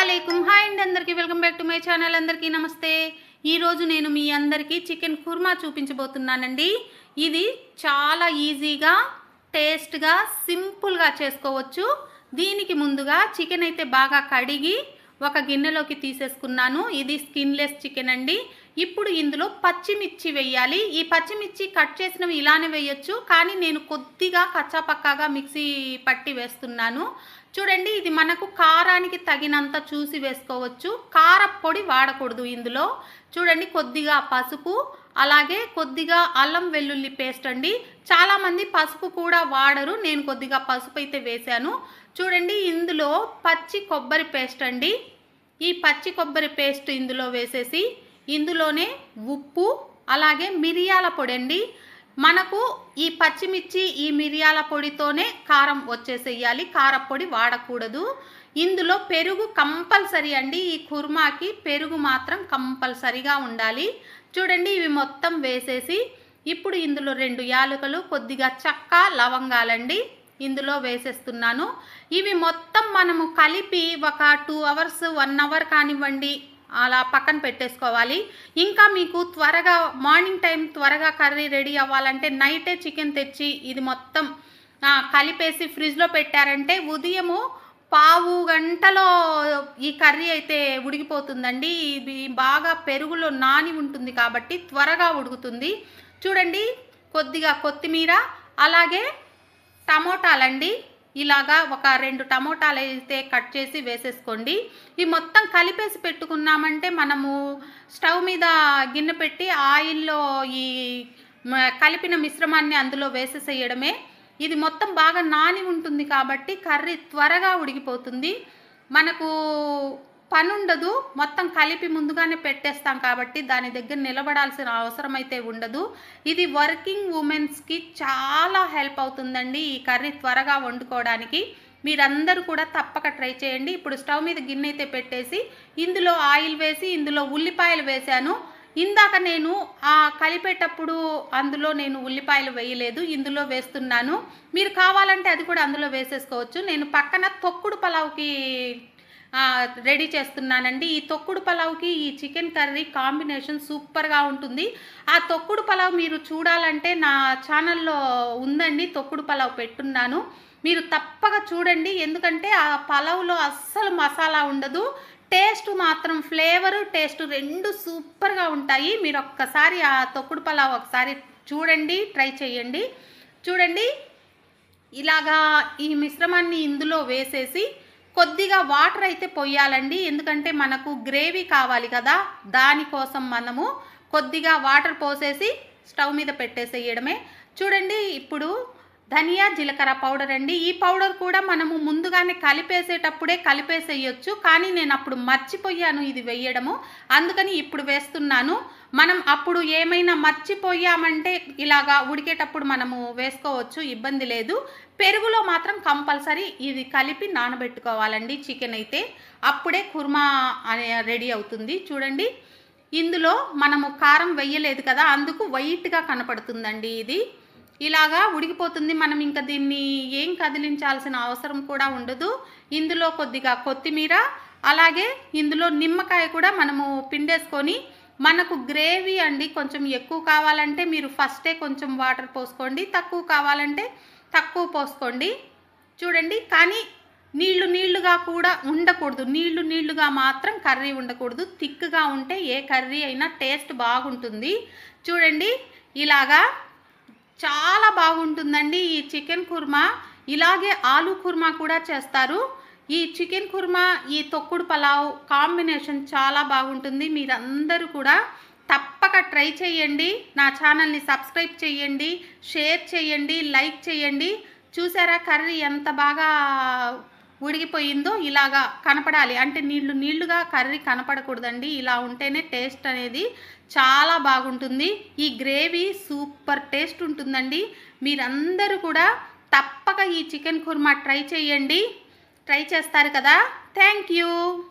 అస్సలం హాయ్ అండి అందరికీ. Welcome back to my channel. అందరికీ నమస్తే. ఈరోజు నేను మీ అందరికీ చికెన్ కుర్మా చూపించబోతున్నానండి. ఇది చాలా ఈజీగా టేస్ట్గా సింపుల్గా చేసుకోవచ్చు. దీనికి ముందుగా చికెన్ అయితే బాగా కడిగి ఒక గిన్నెలోకి తీసేసుకున్నాను. ఇది స్కిన్లెస్ చికెన్ అండి. ఇప్పుడు ఇందులో పచ్చిమిర్చి వేయాలి. ఈ పచ్చిమిర్చి కట్ చేసినవి ఇలానే వేయచ్చు. కానీ నేను కొద్దిగా కచ్చాపక్కాగా మిక్సీ పట్టి వేస్తున్నాను. చూడండి ఇది మనకు కారానికి తగినంత చూసి వేసుకోవచ్చు. కారపొడి వాడకూడదు ఇందులో. చూడండి కొద్దిగా పసుపు అలాగే కొద్దిగా అల్లం వెల్లుల్లి పేస్ట్ అండి. చాలామంది పసుపు కూడా వాడరు. నేను కొద్దిగా పసుపు అయితే వేశాను. చూడండి ఇందులో పచ్చి కొబ్బరి పేస్ట్ అండి. ఈ పచ్చి కొబ్బరి పేస్ట్ ఇందులో వేసేసి ఇందులోనే ఉప్పు అలాగే మిరియాల పొడి అండి మనకు ఈ పచ్చిమిర్చి ఈ మిరియాల పొడితోనే కారం వచ్చేసేయాలి. కారపొడి వాడకూడదు. ఇందులో పెరుగు కంపల్సరీ అండి. ఈ కుర్మాకి పెరుగు మాత్రం కంపల్సరీగా ఉండాలి. చూడండి ఇవి మొత్తం వేసేసి ఇప్పుడు ఇందులో రెండు యాలకులు కొద్దిగా చక్క లవంగాలండి. ఇందులో వేసేస్తున్నాను. ఇవి మొత్తం మనము కలిపి ఒక టూ అవర్స్ వన్ అవర్ కానివ్వండి అలా పక్కన పెట్టేసుకోవాలి. ఇంకా మీకు త్వరగా మార్నింగ్ టైం త్వరగా కర్రీ రెడీ అవ్వాలంటే నైటే చికెన్ తెచ్చి ఇది మొత్తం కలిపేసి ఫ్రిడ్జ్లో పెట్టారంటే ఉదయము పావు గంటలో ఈ కర్రీ అయితే ఉడికిపోతుందండి. ఇది బాగా పెరుగులో నాని ఉంటుంది కాబట్టి త్వరగా ఉడుకుతుంది. చూడండి కొద్దిగా కొత్తిమీర అలాగే టమోటాలండి. ఇలాగా ఒక రెండు టమోటాలు అయితే కట్ చేసి వేసేసుకోండి. ఈ మొత్తం కలిపేసి పెట్టుకున్నామంటే మనము స్టవ్ మీద గిన్నె పెట్టి ఆయిల్లో ఈ కలిపిన మిశ్రమాన్ని అందులో వేసేసేయడమే. ఇది మొత్తం బాగా నాని ఉంటుంది కాబట్టి కర్రీ త్వరగా ఉడికిపోతుంది. మనకు పని ఉండదు మొత్తం కలిపి ముందుగానే పెట్టేస్తాం కాబట్టి దాని దగ్గర నిలబడాల్సిన అవసరం అయితే ఉండదు. ఇది వర్కింగ్ ఉమెన్స్కి చాలా హెల్ప్ అవుతుందండి ఈ కర్రీ త్వరగా వండుకోవడానికి. మీరందరూ కూడా తప్పక ట్రై చేయండి. ఇప్పుడు స్టవ్ మీద గిన్నె అయితే పెట్టేసి ఇందులో ఆయిల్ వేసి ఇందులో ఉల్లిపాయలు వేశాను. ఇందాక నేను ఆ కలిపేటప్పుడు అందులో నేను ఉల్లిపాయలు వేయలేదు ఇందులో వేస్తున్నాను. మీరు కావాలంటే అది కూడా అందులో వేసేసుకోవచ్చు. నేను పక్కన తొక్కుడు పలావ్కి రెడీ చేస్తున్నానండి. ఈ తొక్కుడు పలావ్కి ఈ చికెన్ కర్రీ కాంబినేషన్ సూపర్గా ఉంటుంది. ఆ తొక్కుడు పలావ్ మీరు చూడాలంటే నా ఛానల్లో ఉందండి. తొక్కుడు పలావ్ పెట్టున్నాను. మీరు తప్పక చూడండి. ఎందుకంటే ఆ పలావ్లో అస్సలు మసాలా ఉండదు. టేస్ట్ మాత్రం ఫ్లేవర్ టేస్ట్ రెండు సూపర్గా ఉంటాయి. మీరు ఒక్కసారి ఆ తొక్కుడు పలావ్ ఒకసారి చూడండి ట్రై చేయండి. చూడండి. ఇలాగా ఈ మిశ్రమాన్ని ఇందులో వేసేసి కొద్దిగా వాటర్ అయితే పొయ్యాలండి ఎందుకంటే మనకు గ్రేవీ కావాలి కదా. దానికోసం మనము కొద్దిగా వాటర్ పోసేసి స్టవ్ మీద పెట్టేసేయడమే. చూడండి ఇప్పుడు ధనియా జీలకర్ర పౌడర్ అండి. ఈ పౌడర్ కూడా మనము ముందుగానే కలిపేసేటప్పుడే కలిపేసేయచ్చు. కానీ నేను అప్పుడు మర్చిపోయాను ఇది వేయడము. అందుకని ఇప్పుడు వేస్తున్నాను. మనం అప్పుడు ఏమైనా మర్చిపోయామంటే ఇలాగా ఉడికేటప్పుడు మనము వేసుకోవచ్చు ఇబ్బంది లేదు. పెరుగులో మాత్రం కంపల్సరీ ఇది కలిపి నానబెట్టుకోవాలండి చికెన్ అయితే. అప్పుడే కుర్మా అనే రెడీ అవుతుంది. చూడండి. ఇందులో మనము కారం వెయ్యలేదు కదా అందుకు వైట్గా కనపడుతుందండి ఇది. ఇలాగా ఉడికిపోతుంది. మనం ఇంకా దీన్ని ఏం కదిలించాల్సిన అవసరం కూడా ఉండదు. ఇందులో కొద్దిగా కొత్తిమీర అలాగే ఇందులో నిమ్మకాయ కూడా మనము పిండేసుకొని మనకు గ్రేవీ అండి కొంచెం ఎక్కువ కావాలంటే మీరు ఫస్టే కొంచెం వాటర్ పోసుకోండి. తక్కువ కావాలంటే తక్కువ పోసుకోండి. చూడండి కానీ నీళ్ళు నీళ్ళుగా కూడా ఉండకూడదు. నీళ్ళు నీళ్ళుగా మాత్రం కర్రీ ఉండకూడదు. థిక్గా ఉంటే ఏ కర్రీ అయినా టేస్ట్ బాగుంటుంది. చూడండి ఇలాగా చాలా బాగుంటుందండి ఈ చికెన్ కుర్మా. ఇలాగే ఆలు కుర్మా కూడా చేస్తారు. ఈ చికెన్ కుర్మా ఈ తొక్కుడు పలావ్ కాంబినేషన్ చాలా బాగుంటుంది. మీరందరూ కూడా తప్పక ట్రై చేయండి. నా ఛానల్ని సబ్స్క్రైబ్ చేయండి షేర్ చేయండి లైక్ చేయండి. చూసారా కర్రీ ఎంత బాగా ఉడిగిపోయిందో ఇలాగా కనపడాలి. అంటే నీళ్ళు నీళ్ళుగా కర్రీ కనపడకూడదండి. ఇలా ఉంటేనే టేస్ట్ అనేది చాలా బాగుంటుంది. ఈ గ్రేవీ సూపర్ టేస్ట్ ఉంటుందండి. మీరందరూ కూడా తప్పక ఈ చికెన్ కుర్మా ట్రై చేయండి. ట్రై చేస్తారు కదా. Thank you.